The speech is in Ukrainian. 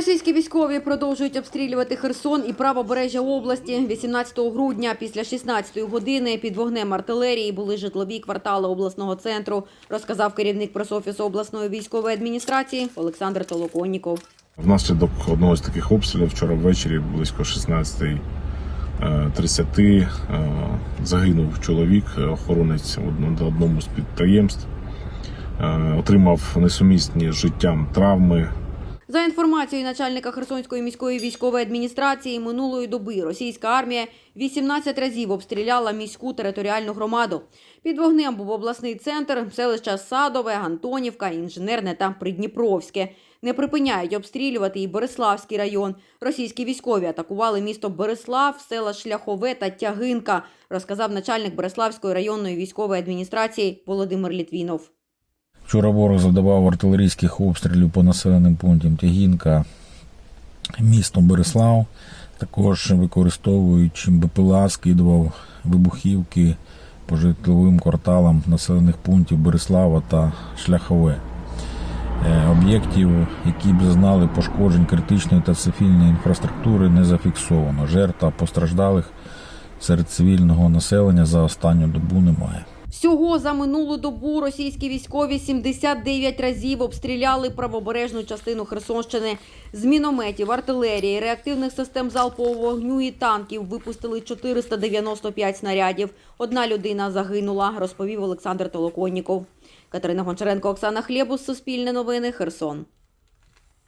Російські військові продовжують обстрілювати Херсон і правобережжя області. 18 грудня після 16 години під вогнем артилерії були житлові квартали обласного центру, розказав керівник пресофісу обласної військової адміністрації Олександр Толоконніков. Внаслідок одного з таких обстрілів вчора ввечері близько 16.30 е, загинув чоловік, е, охоронець на одному з підприємств, Е, отримав несумісні життям травми. За інформацією начальника Херсонської міської військової адміністрації, минулої доби російська армія 18 разів обстріляла міську територіальну громаду. Під вогнем був обласний центр, селища Садове, Антонівка, Інженерне та Придніпровське. Не припиняють обстрілювати і Береславський район. Російські військові атакували місто Береслав, села Шляхове та Тягинка, розказав начальник Береславської районної військової адміністрації Володимир Літвінов. Вчора ворог завдавав артилерійських обстрілів по населеним пунктам Тягінка, місто Береслав. Також використовуючи БПЛА, скидував вибухівки по житловим кварталам населених пунктів Береслава та Шляхове. Е, Об'єктів, які б зазнали пошкоджень критичної та цивільної інфраструктури, не зафіксовано. Жертв постраждалих серед цивільного населення за останню добу немає. Всього за минулу добу російські військові 79 разів обстріляли правобережну частину Херсонщини. З мінометів, артилерії, реактивних систем залпового вогню і танків випустили 495 снарядів. Одна людина загинула, розповів Олександр Толоконніков. Катерина Гончаренко, Оксана Хлєбус, Суспільне новини, Херсон.